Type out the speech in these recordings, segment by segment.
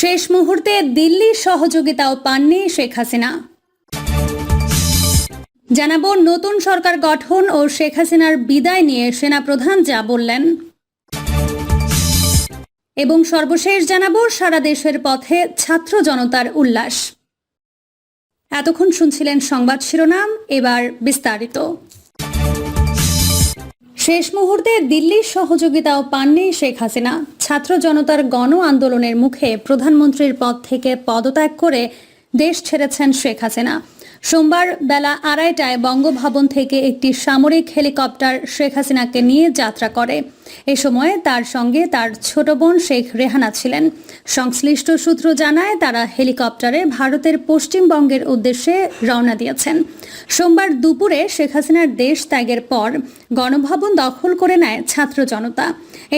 শেষ মুহূর্তে দিল্লির সহযোগিতাও পাননি শেখ হাসিনা। জানাব, নতুন সরকার গঠন ও শেখ হাসিনার বিদায় নিয়ে সেনাপ্রধান যা বললেন। এবং সর্বশেষ জানাব, সারা দেশের পথে ছাত্র জনতার উল্লাস। এতক্ষণ শুনছিলেন সংবাদ শিরোনাম, এবার বিস্তারিত। শেষ মুহূর্তে দিল্লির সহযোগিতাও পাননি শেখ হাসিনা। ছাত্র জনতার গণ আন্দোলনের মুখে প্রধানমন্ত্রীর পদ থেকে পদত্যাগ করে দেশ ছেড়েছেন শেখ হাসিনা। সোমবার বেলা আড়াইটায় বঙ্গভবন থেকে একটি সামরিক হেলিকপ্টার শেখ হাসিনাকে নিয়ে যাত্রা করে। এ সময় তার সঙ্গে তার ছোট বোন শেখ রেহানা ছিলেন। সংশ্লিষ্ট সূত্র জানায় তারা হেলিকপ্টারে ভারতের পশ্চিমবঙ্গের উদ্দেশ্যে রওনা দিয়েছেন। সোমবার দুপুরে শেখ হাসিনার দেশ ত্যাগের পর গণভবন দখল করে নেয় ছাত্র জনতা।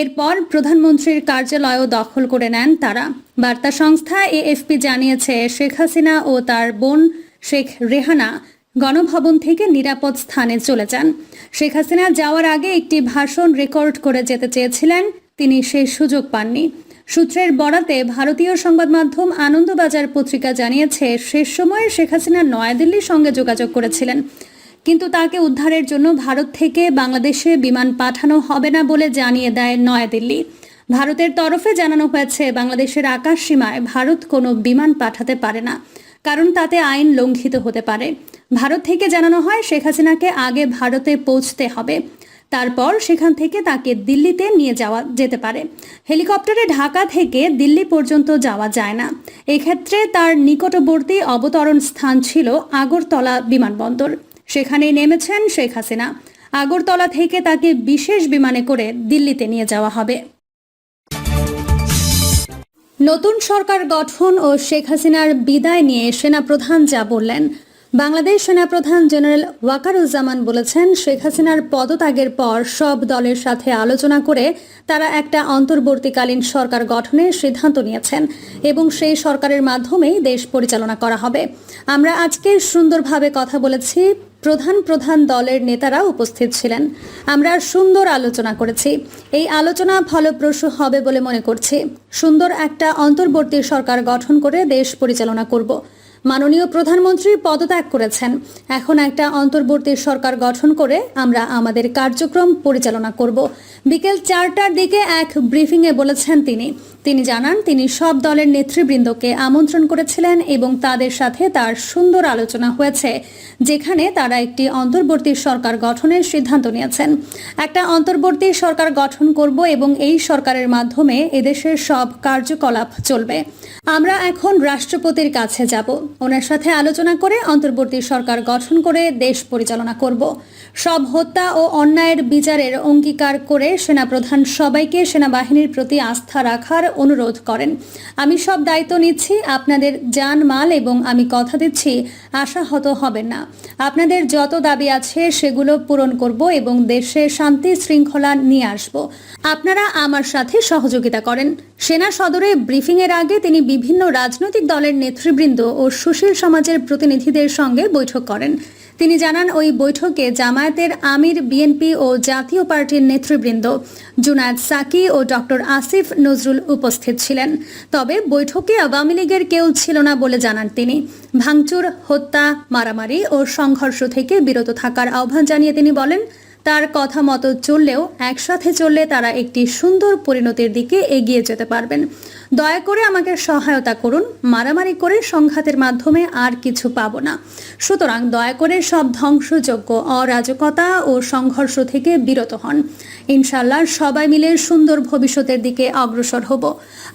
এরপর প্রধানমন্ত্রীর কার্যালয়ও দখল করে নেন তারা। বার্তা সংস্থা এএফপি জানিয়েছে, শেখ হাসিনা ও তার বোন শেখ রেহানা গণভবন থেকে নিরাপদ স্থানে চলে যান। শেখ হাসিনা যাওয়ার আগে একটি ভাষণ রেকর্ড করে যেতে চেয়েছিলেন, তিনি সেই সুযোগ পাননি। সূত্রের বরাতে ভারতীয় সংবাদ মাধ্যম আনন্দবাজার পত্রিকা জানিয়েছে, শেষ সময়ে শেখ হাসিনা নয়াদিল্লির সঙ্গে যোগাযোগ করেছিলেন। কিন্তু তাকে উদ্ধারের জন্য ভারত থেকে বাংলাদেশে বিমান পাঠানো হবে না বলে জানিয়ে দেয় নয়াদিল্লি। ভারতের তরফে জানানো হয়েছে, বাংলাদেশের আকাশ সীমায় ভারত কোনো বিমান পাঠাতে পারে না। কারণ তাতে আইন লঙ্ঘিত হতে পারে। ভারত থেকে জানানো হয়, শেখ হাসিনাকে আগে ভারতে পৌঁছতে হবে। তারপর সেখান থেকে তাকে দিল্লিতে নিয়ে যাওয়া যেতে পারে। হেলিকপ্টারে ঢাকা থেকে দিল্লি পর্যন্ত যাওয়া যায় না। এক্ষেত্রে তার নিকটবর্তী অবতরণ স্থান ছিল আগরতলা বিমানবন্দর। সেখানেই নেমেছেন শেখ হাসিনা। আগরতলা থেকে তাকে বিশেষ বিমানে করে দিল্লিতে নিয়ে যাওয়া হবে। নতুন সরকার গঠন ও শেখ হাসিনার বিদায় নিয়ে সেনাপ্রধান যা বললেন। বাংলাদেশ সেনাপ্রধান জেনারেল ওয়াকারুজ্জামান বলেছেন, শেখ হাসিনার পদত্যাগের পর সব দলের সাথে আলোচনা করে তারা একটা অন্তর্বর্তীকালীন সরকার গঠনের সিদ্ধান্ত নিয়েছেন এবং সেই সরকারের মাধ্যমেই দেশ পরিচালনা করা হবে। আমরা আজকে সুন্দরভাবে কথা বলেছি। প্রধান প্রধান দলের নেতারা উপস্থিত ছিলেন। আমরা সুন্দর আলোচনা করেছি। এই আলোচনা ফলপ্রসূ হবে বলে মনে করছি। সুন্দর একটা অন্তর্বর্তী সরকার গঠন করে দেশ পরিচালনা করব। মাননীয় প্রধানমন্ত্রী পদত্যাগ করেছেন। এখন একটা অন্তর্বর্তী সরকার গঠন করে আমরা আমাদের কার্যক্রম পরিচালনা করব। বিকেল চারটার দিকে এক ব্রিফিংয়ে বলেছেন তিনি। তিনি জানান, তিনি সব দলের নেতৃবৃন্দকে আমন্ত্রণ করেছিলেন এবং তাদের সাথে তার সুন্দর আলোচনা হয়েছে, যেখানে তারা একটি অন্তর্বর্তী সরকার গঠনের সিদ্ধান্ত নিয়েছেন। একটা অন্তর্বর্তী সরকার গঠন করব এবং এই সরকারের মাধ্যমে এদেশের সব কার্যকলাপ চলবে। আমরা এখন রাষ্ট্রপতির কাছে যাব। ওনার সাথে আলোচনা করে অন্তর্বর্তী সরকার গঠন করে দেশ পরিচালনা করব। সব হত্যা ও অন্যায়ের বিচারের অঙ্গীকার করে সেনাপ্রধান সবাইকে সেনাবাহিনীর প্রতি আস্থা রাখার অনুরোধ করেন। আমি সব দায়িত্ব নিচ্ছি, আপনাদের জান মাল এবং আমি কথা দিচ্ছি, আশাহত হবেন না। আপনাদের যত দাবি আছে সেগুলো পূরণ করব এবং দেশে শান্তি শৃঙ্খলা নিয়ে আসব। আপনারা আমার সাথে সহযোগিতা করেন। সেনা সদরে ব্রিফিংয়ের আগে তিনি বিভিন্ন রাজনৈতিক দলের নেতৃবৃন্দ ও সুশীল সমাজের প্রতিনিধিদের সঙ্গে বৈঠক করেন। তিনি জানান, ওই বৈঠকে জামায়াতের আমির, বিএনপি ও জাতীয় পার্টির নেতৃবৃন্দ জুনায়দ সাকি ও ডক্টর আসিফ নজরুল উপস্থিত ছিলেন। তবে বৈঠকে আওয়ামী লীগের কেউ ছিল না বলে জানান তিনি। ভাঙচুর, হত্যা, মারামারি ও সংঘর্ষ থেকে বিরত থাকার আহ্বান জানিয়ে তিনি বলেন, তার কথা মতো চললেও একসাথে চললে তারা একটি সুন্দর পরিণতির দিকে এগিয়ে যেতে পারবেন। দয়া করে আমাকে সহায়তা করুন। মারামারি করে সংঘাতের মাধ্যমে আর কিছু পাব না। সুতরাং দয়া করে সব ধ্বংসযোগ্য অরাজকতা ও সংঘর্ষ থেকে বিরত হন। ইনশাল্লাহ সবাই মিলে সুন্দর ভবিষ্যতের দিকে অগ্রসর হব।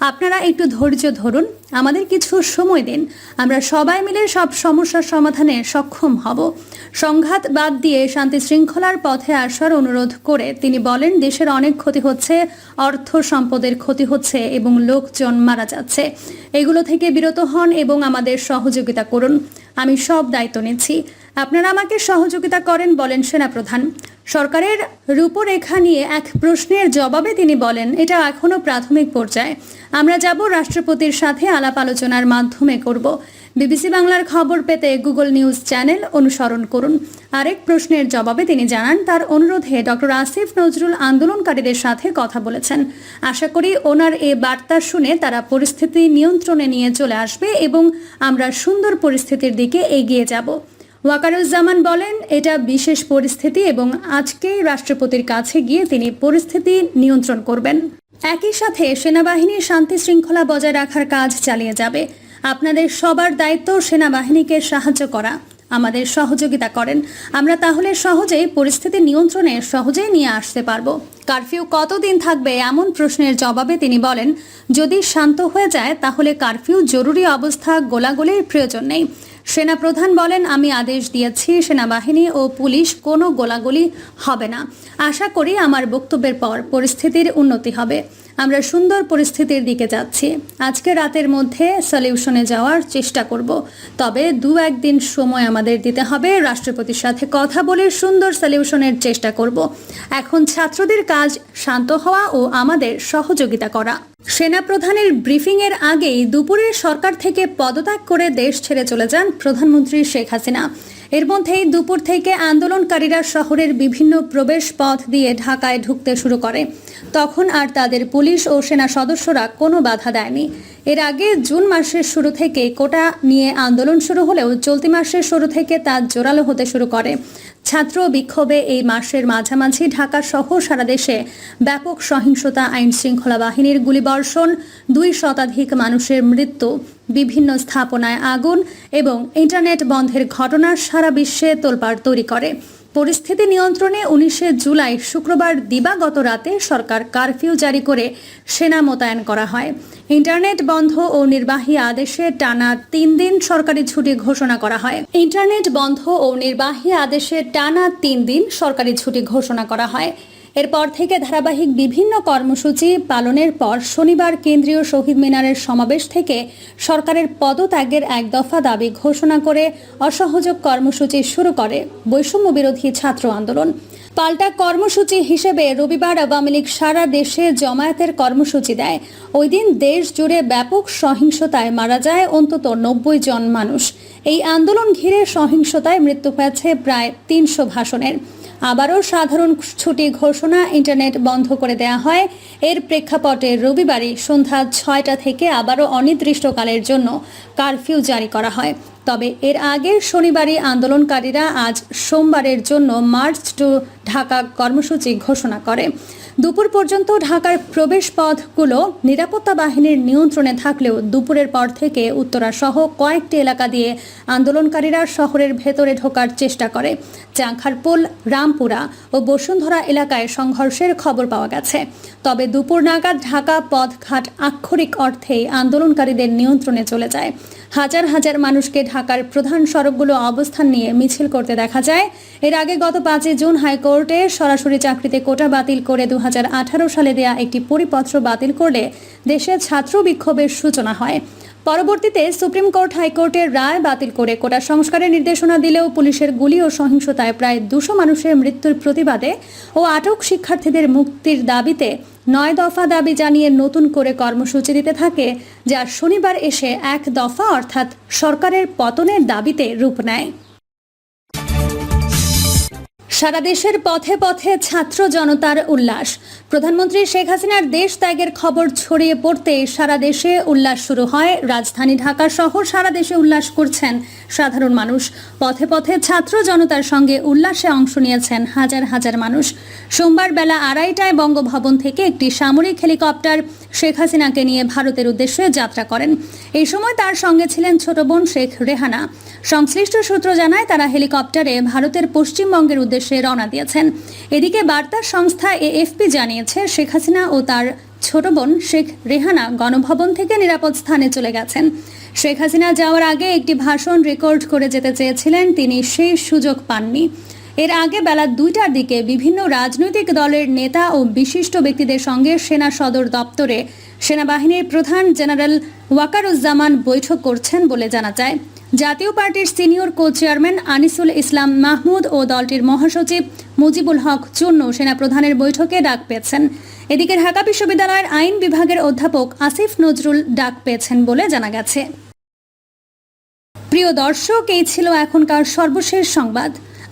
আপনারা একটু ধৈর্য ধরুন, আমাদের কিছু সময় দিন। আমরা সবাই মিলে সব সমস্যার সমাধানে সক্ষম হব। সংঘাত বাদ দিয়ে শান্তি শৃঙ্খলার পথে আসার অনুরোধ করে তিনি বলেন, দেশের অনেক ক্ষতি হচ্ছে, অর্থ সম্পদের ক্ষতি হচ্ছে এবং লোকজন মারা যাচ্ছে। এগুলো থেকে বিরত হন এবং আমাদের সহযোগিতা করুন। আমি সব দায়িত্ব নিচ্ছি। আপনারা আমাকে সহযোগিতা করেন, বলেন সেনাপ্রধান। সরকারের রূপরেখা নিয়ে এক প্রশ্নের জবাবে তিনি বলেন, এটা এখনও প্রাথমিক পর্যায়ে। আমরা যাব রাষ্ট্রপতির সাথে আলাপ আলোচনার মাধ্যমে করব। বিবিসি বাংলার খবর পেতে গুগল নিউজ চ্যানেল অনুসরণ করুন। আরেক প্রশ্নের জবাবে তিনি জানান, তার অনুরোধে ডক্টর আসিফ নজরুল আন্দোলনকারীদের সাথে কথা বলেছেন। আশা করি ওনার এ বার্তা শুনে তারা পরিস্থিতি নিয়ন্ত্রণে নিয়ে চলে আসবে এবং আমরা সুন্দর পরিস্থিতির দিকে এগিয়ে যাব। ওয়াকারুজ্জামান বলেন, এটা বিশেষ পরিস্থিতি এবং আজকেই রাষ্ট্রপতির কাছে গিয়ে তিনি পরিস্থিতি নিয়ন্ত্রণ করবেন। একই সাথে সেনাবাহিনীর শান্তি শৃঙ্খলা বজায় রাখার কাজ চালিয়ে যাবে। আপনাদের সবার দায়িত্ব সেনাবাহিনীকে সাহায্য করা। আমাদের সহযোগিতা করেন। আমরা তাহলে সহজেই পরিস্থিতি নিয়ন্ত্রণে সহজেই নিয়ে আসতে পারব। কারফিউ কতদিন থাকবে এমন প্রশ্নের জবাবে তিনি বলেন, যদি শান্ত হয়ে যায়, তাহলে কারফিউ জরুরি অবস্থা গোলাগুলির প্রয়োজন নেই। সেনাপ্রধান বলেন, আমি আদেশ দিয়েছি সেনাবাহিনী ও পুলিশ কোনো গোলাগুলি হবে না। আশা করি আমার বক্তব্যের পর পরিস্থিতির উন্নতি হবে। আমরা সুন্দর পরিস্থিতির দিকে যাচ্ছি। আজকে রাতের মধ্যে সলিউশনে যাওয়ার চেষ্টা করব। তবে দু একদিন সময় আমাদের দিতে হবে। রাষ্ট্রপতির সাথে কথা বলে সুন্দর সলিউশনের চেষ্টা করব। এখন ছাত্রদের কাজ শান্ত হওয়া ও আমাদের সহযোগিতা করা। সেনাপ্রধানের ব্রিফিংয়ের আগেই দুপুরে সরকার থেকে পদত্যাগ করে দেশ ছেড়ে চলে যান প্রধানমন্ত্রী শেখ হাসিনা। এর মধ্যেই দুপুর থেকে আন্দোলনকারীরা শহরের বিভিন্ন প্রবেশ পথ দিয়ে ঢাকায় ঢুকতে শুরু করে। তখন আর তাদের পুলিশ ও সেনা সদস্যরা কোনো বাধা দেয়নি। এর আগে জুন মাসের শুরু থেকে কোটা নিয়ে আন্দোলন শুরু হলেও চলতি মাসের শুরু থেকে তা জোরালো হতে শুরু করে। ছাত্র বিক্ষোভে এই মাসের মাঝামাঝি ঢাকা সহ সারা দেশে ব্যাপক সহিংসতা, আইন শৃঙ্খলা বাহিনীর গুলিবর্ষণ, দুই শতাধিক মানুষের মৃত্যু, বিভিন্ন স্থাপনায় আগুন এবং ইন্টারনেট বন্ধের ঘটনা সারা বিশ্বে তোলপাড় তৈরি করে। পরিস্থিতি নিয়ন্ত্রণে উনিশে জুলাই শুক্রবার দিবাগত রাতে সরকার কারফিউ জারি করে সেনা মোতায়েন করা হয়। ইন্টারনেট বন্ধ ও নির্বাহী আদেশে টানা তিন দিন সরকারি ছুটি ঘোষণা করা হয়। ইন্টারনেট বন্ধ ও নির্বাহী আদেশে টানা তিন দিন সরকারি ছুটি ঘোষণা করা হয়। এরপর থেকে ধারাবাহিক বিভিন্ন কর্মসূচি পালনের পর শনিবার কেন্দ্রীয় শহীদ মিনারের সমাবেশ থেকে সরকারের পদত্যাগের এক দফা দাবি ঘোষণা করে অসহযোগ কর্মসূচি শুরু করে বৈষম্য বিরোধী ছাত্র আন্দোলন। পাল্টা কর্মসূচি হিসেবে রবিবার আওয়ামী লীগ সারা দেশে জমায়েতের কর্মসূচি দেয়। ওই দিন দেশ জুড়ে ব্যাপক সহিংসতায় মারা যায় অন্তত নব্বই জন মানুষ। এই আন্দোলন ঘিরে সহিংসতায় মৃত্যু হয়েছে প্রায় তিনশো ভাষণের। আবারও সাধারণ ছুটি ঘোষণা ইন্টারনেট বন্ধ করে দেয়া হয়। এর প্রেক্ষাপটে রবিবারই সন্ধ্যা ছয়টা থেকে আবারও অনির্দিষ্টকালের জন্য কারফিউ জারি করা হয়। তবে এর আগে শনিবারই আন্দোলনকারীরা আজ সোমবারের জন্য মার্চ টু ঢাকা কর্মসূচি ঘোষণা করে। দুপুর পর্যন্ত ঢাকার প্রবেশ পথগুলো নিরাপত্তা বাহিনীর নিয়ন্ত্রণে থাকলেও দুপুরের পর থেকে উত্তরা সহ কয়েকটি এলাকা দিয়ে আন্দোলনকারীরা শহরের ভেতরে ঢোকার চেষ্টা করে। চাংখারপুল, রামপুরা ও বসুন্ধরা এলাকায় সংঘর্ষের খবর পাওয়া গেছে। তবে দুপুর নাগাদ ঢাকা পথঘাট আক্ষরিক অর্থেই আন্দোলনকারীদের নিয়ন্ত্রণে চলে যায়। হাজার হাজার মানুষকে ঢাকার প্রধান সড়কগুলো অবস্থান নিয়ে মিছিল করতে দেখা যায়। এর আগে গত পাঁচই জুন হাইকোর্টে সরাসরি চাকরিতে কোটা বাতিল করে দু হাজার আঠারো সালে দেয়া একটি পরিপত্র বাতিল করলে দেশে ছাত্র বিক্ষোভের সূচনা হয়। পরবর্তীতে সুপ্রিম কোর্ট হাইকোর্টের রায় বাতিল করে কোটা সংস্কারের নির্দেশনা দিলেও পুলিশের গুলি ও সহিংসতায় প্রায় দুশো মানুষের মৃত্যুর প্রতিবাদে ও আটক শিক্ষার্থীদের মুক্তির দাবিতে নয় দফা দাবি জানিয়ে নতুন করে কর্মসূচি দিতে থাকে, যা শনিবার এসে এক দফা অর্থাৎ সরকারের পতনের দাবিতে রূপ নেয়। সারা দেশের পথে পথে ছাত্র জনতার উল্লাস। প্রধানমন্ত্রী শেখ হাসিনার দেশ ত্যাগের খবর ছড়িয়ে পড়তে সারা দেশে উল্লাস শুরু হয়। রাজধানী ঢাকা সহ সারা দেশে উল্লাস করছেন সাধারণ মানুষ। পথে পথে ছাত্র জনতার সঙ্গে উল্লাসে অংশ নিয়েছেন হাজার হাজার মানুষ। সোমবার বেলা আড়াইটায় বঙ্গভবন থেকে একটি সামরিক হেলিকপ্টার শেখ হাসিনাকে নিয়ে ভারতের উদ্দেশ্যে যাত্রা করেন। এই সময় তার সঙ্গে ছিলেন ছোট বোন শেখ রেহানা। সংশ্লিষ্ট সূত্র জানায়, তারা হেলিকপ্টারে ভারতের পশ্চিমবঙ্গের উদ্দেশ্যে রওনা দিয়েছেন। এদিকে বার্তা সংস্থা এএফপি জানিয়েছে, শেখ হাসিনা ও তার ছোট বোন শেখ রেহানা গণভবন থেকে নিরাপদ স্থানে চলে গেছেন। শেখ হাসিনা যাওয়ার আগে একটি ভাষণ রেকর্ড করে যেতে চেয়েছিলেন, তিনি সেই সুযোগ পাননি। এর আগে বেলা দুইটার দিকে বিভিন্ন রাজনৈতিক দলের নেতা ও বিশিষ্ট ব্যক্তিদের সঙ্গে সেনা সদর দপ্তরে সেনাবাহিনীর প্রধান জেনারেল ওয়াকারুজ্জামান বৈঠক করছেন বলে জানা যায়। জাতীয় পার্টির senior co chairman Anisul Islam Mahmud ও দলটির মহাসচিব মুজিবুল হক চূর্ণ সেনাপ্রধানের বৈঠকে ডাক পেয়েছেন। এদিকে ঢাকা বিশ্ববিদ্যালয়ের আইন বিভাগের অধ্যাপক আসিফ নজরুল ডাক পেয়েছেন বলে জানা গেছে। প্রিয় দর্শক, এই ছিল এখনকার সর্বশেষ সংবাদ।